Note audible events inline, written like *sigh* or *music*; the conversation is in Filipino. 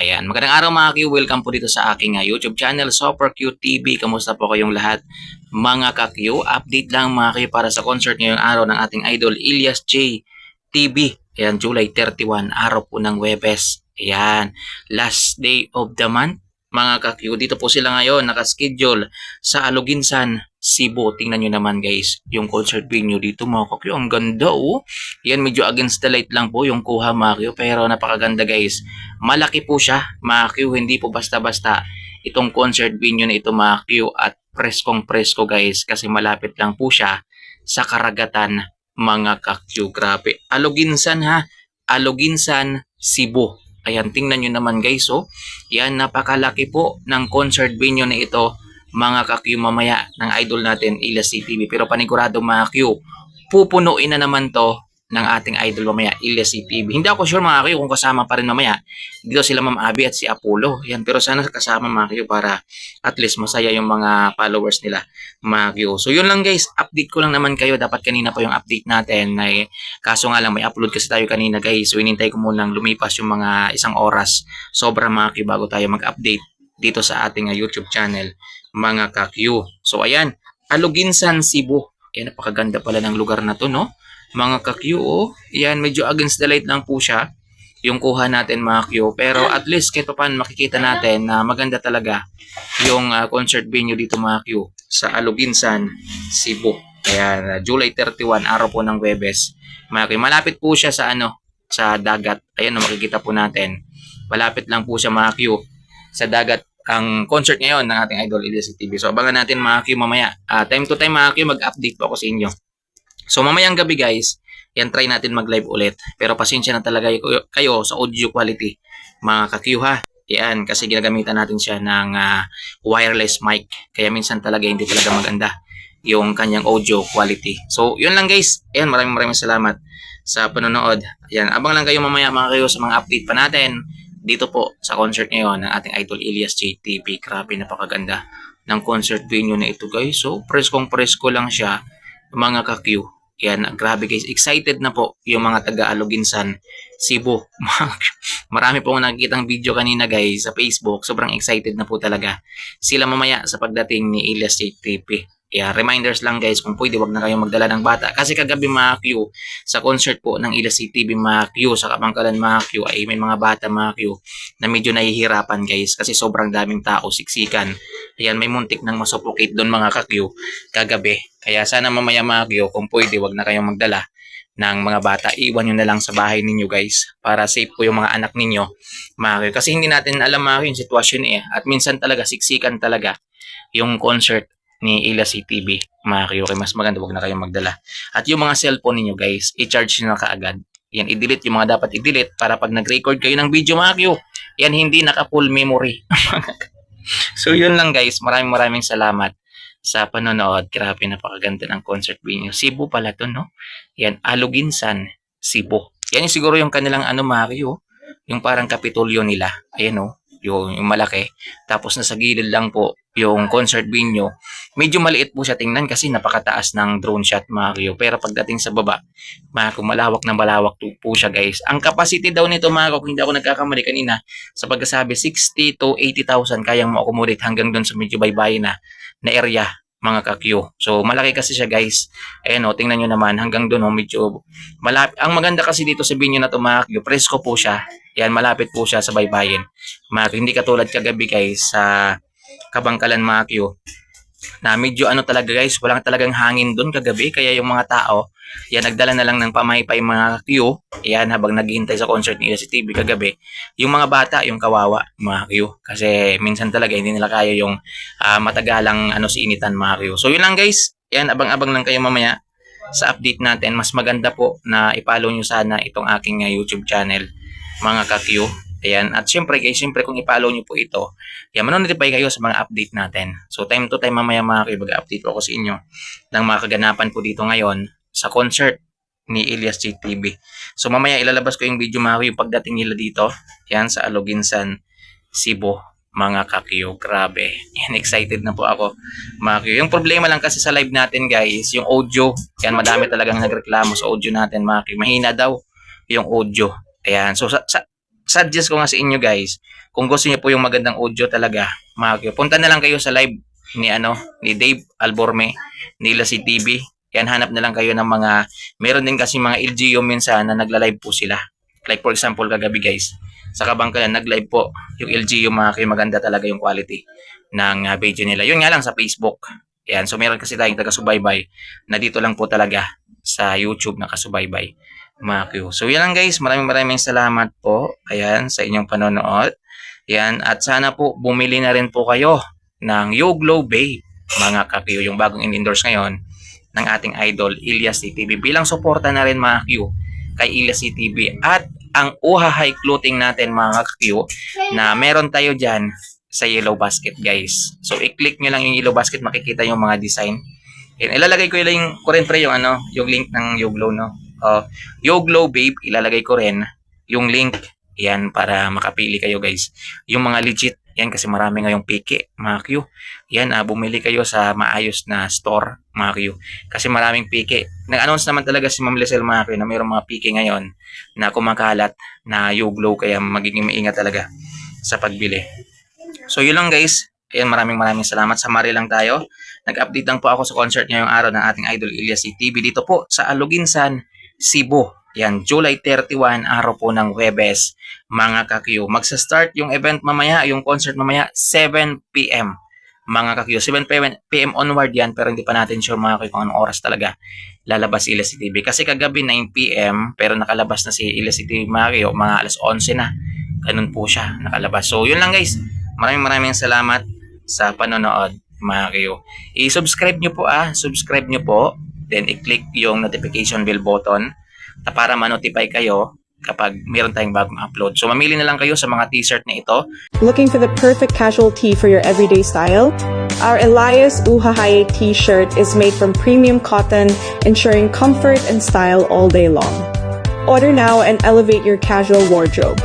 Ayan, magandang araw mga Q. Welcome po dito sa aking uh, YouTube channel, Super Q TV. Kamusta po kayong lahat? Mga ka-Q, update lang mga Q para sa concert ngayong araw ng ating idol, Ilyas J. TV. Ayan, July 31, araw po ng Webes. Ayan, last day of the month. Mga ka-Q, dito po sila ngayon, nakaschedule sa Aluginsan, Cebu. Tingnan nyo naman guys, yung concert venue dito mga ka-Q. Ang ganda oh. Yan, medyo against the light lang po yung kuha mga Q. Pero napakaganda guys. Malaki po siya, mga Q. Hindi po basta-basta itong concert venue na ito mga Q. At preskong presko guys. Kasi malapit lang po siya sa karagatan mga ka-Q. Grabe. Aluginsan ha. Aluginsan, Cebu. Ayan, tingnan nyo naman guys. Oh. Yan, napakalaki po ng concert venue na ito mga ka-Q mamaya ng idol natin, Ilyas CTV. Pero panigurado mga Q, pupunuin na naman to ng ating idol mamaya, Ilyas CTV. Hindi ako sure mga Q kung kasama pa rin mamaya. Dito sila Ma'am Abby at si Apollo. Yan, pero sana kasama mga Q para at least masaya yung mga followers nila mga Q. So yun lang guys, update ko lang naman kayo. Dapat kanina pa yung update natin. Ay, kaso nga lang may upload kasi tayo kanina guys. So inintay ko munang lumipas yung mga isang oras. Sobra mga Q bago tayo mag-update dito sa ating uh, YouTube channel mga ka-Q. So ayan, Aluginsan, Cebu. Ayan, napakaganda pala ng lugar na to, no? Mga ka-Q, oh. Ayan, medyo against the light lang po siya. Yung kuha natin mga Q. Pero at least kahit pa paano makikita natin na maganda talaga yung uh, concert venue dito mga Q sa Aluginsan, Cebu. Ayan, uh, July 31, araw po ng Webes. Mga Q, malapit po siya sa ano, sa dagat. Ayan, makikita po natin. Malapit lang po siya mga Q sa dagat ang concert ngayon ng ating idol Ilyas TV. So abangan natin mga Q mamaya. Uh, time to time mga Q mag-update po ako sa inyo. So mamayang gabi guys, yan try natin mag-live ulit. Pero pasensya na talaga kayo sa audio quality mga ka-Q ha. Yan, kasi ginagamitan natin siya ng uh, wireless mic. Kaya minsan talaga hindi talaga maganda yung kanyang audio quality. So, yun lang guys. Ayan, maraming maraming salamat sa panonood. Ayan, abang lang kayo mamaya mga kayo sa mga update pa natin dito po sa concert ngayon ng ating idol Elias JTV. Grabe, napakaganda ng concert venue na ito guys. So, preskong presko lang siya mga ka-Q. Yan, grabe guys. Excited na po yung mga taga-Aluginsan, Cebu. *laughs* Marami po nakikitang video kanina guys sa Facebook. Sobrang excited na po talaga sila mamaya sa pagdating ni Elias JTV. Yeah, reminders lang guys, kung pwede wag na kayong magdala ng bata. Kasi kagabi mga Q, sa concert po ng Ila CTV mga Q, sa Kamangkalan mga Q, ay may mga bata mga Q na medyo nahihirapan guys. Kasi sobrang daming tao, siksikan. Ayan, may muntik nang masuffocate doon mga ka-Q kagabi. Kaya sana mamaya mga Q, kung pwede wag na kayong magdala ng mga bata. Iwan nyo na lang sa bahay ninyo guys para safe po yung mga anak ninyo. Mga Q. Kasi hindi natin alam mga Q yung sitwasyon eh. At minsan talaga, siksikan talaga yung concert ni Ila CTV mga kayo kay mas maganda wag na kayong magdala at yung mga cellphone niyo guys i-charge niyo na kaagad yan i-delete yung mga dapat i-delete para pag nag-record kayo ng video mga kayo yan hindi naka full memory *laughs* so yun lang guys. Maraming maraming salamat sa panonood. Grabe napakaganda ng concert venue. Cebu pala to no? Yan Aluginsan Cebu. Yan yung siguro yung kanilang ano kayo yung parang kapitolyo nila. Ayan o yung, yung malaki tapos nasa gilid lang po yung concert venue, medyo maliit po siya tingnan kasi napakataas ng drone shot kayo. Pero pagdating sa baba, malawak na malawak po siya guys. Ang capacity daw nito mga kayo, hindi ako nagkakamali kanina, sa pagkasabi 60 to 80,000 kayang mo-accommodate hanggang doon sa medyo baybay na, na area mga kakyo. So, malaki kasi siya guys. Ayan o, tingnan nyo naman, hanggang doon o, medyo malapit. Ang maganda kasi dito sa binyo na to mga kakyo, presko po siya. Yan, malapit po siya sa baybayin. Mga hindi katulad kagabi guys sa kabangkalan mga Q na medyo ano talaga guys, walang talagang hangin doon kagabi kaya yung mga tao, yan nagdala na lang ng pamaypay mga Q, yan habang naghihintay sa concert ni TV kagabi. Yung mga bata, yung kawawa mga Q kasi minsan talaga hindi nila kaya yung uh, matagalang ano si initan mga Q. So yun lang guys, yan abang-abang lang kayo mamaya sa update natin. Mas maganda po na ipalo nyo sana itong aking uh, YouTube channel mga ka-Q Ayan. At syempre guys, syempre kung i-follow nyo po ito, yan, manonotify kayo sa mga update natin. So time to time mamaya mga kayo, mag-update ako sa inyo ng mga kaganapan po dito ngayon sa concert ni Elias JTV. So mamaya ilalabas ko yung video mga kayo pagdating nila dito. Yan sa Aloginsan, Cebu mga kakiyo. Grabe. Yan, excited na po ako. Mga kakiyo. Yung problema lang kasi sa live natin guys, yung audio. Yan, madami talagang nagreklamo sa audio natin mga kakiyo. Mahina daw yung audio. Ayan. So sa, sa, suggest ko nga sa inyo guys, kung gusto niyo po yung magandang audio talaga, mga punta na lang kayo sa live ni ano, ni Dave Alborme, nila si TV. Yan, hanap na lang kayo ng mga, meron din kasi mga LGU minsan na nagla-live po sila. Like for example, kagabi guys, sa Kabangkalan, nag-live po yung LGU mga Q, maganda talaga yung quality ng uh, video nila. Yun nga lang sa Facebook. Yan, so meron kasi tayong taga-subaybay na dito lang po talaga sa YouTube na kasubaybay mga Q. So yan lang guys, maraming maraming salamat po. Ayan, sa inyong panonood. Yan, at sana po bumili na rin po kayo ng Yoglo Bay, mga ka-Q, yung bagong in-endorse ngayon ng ating idol Ilyas CTV bilang suporta na rin mga Q kay Ilyas CTV at ang Uhahay clothing natin mga ka-Q na meron tayo dyan sa yellow basket guys. So i-click nyo lang yung yellow basket makikita yung mga design. Yan, ilalagay ko yung ko rin pre yung ano, yung link ng Yoglo no. Uh, Yoglo Babe, ilalagay ko rin yung link yan para makapili kayo guys. Yung mga legit yan kasi marami ngayong piki, mga Q. Yan, ah, bumili kayo sa maayos na store, mga Q. Kasi maraming piki. Nag-announce naman talaga si Ma'am Lisel, mga Q, na mayroong mga piki ngayon na kumakalat na Yoglo kaya magiging maingat talaga sa pagbili. So yun lang guys. Ayan, maraming maraming salamat. Samari lang tayo. Nag-update lang po ako sa concert ngayong araw ng ating idol Ilyas TV dito po sa Aluginsan, Cebu. Yan, July 31, araw po ng Webes, mga kakyo. Magsa-start yung event mamaya, yung concert mamaya, 7 p.m. Mga kakyo, 7 p.m. onward yan, pero hindi pa natin sure mga kakyo kung anong oras talaga lalabas si Ilyas TV. Kasi kagabi 9 p.m. pero nakalabas na si Ilyas TV mga kakyo, mga alas 11 na. Ganun po siya, nakalabas. So, yun lang guys. Maraming maraming salamat sa panonood mga kayo. I-subscribe nyo po ah, subscribe nyo po. Then i-click yung notification bell button na para ma-notify kayo kapag meron tayong bagong upload. So mamili na lang kayo sa mga t-shirt na ito. Looking for the perfect casual tee for your everyday style? Our Elias Uhahaye t-shirt is made from premium cotton, ensuring comfort and style all day long. Order now and elevate your casual wardrobe.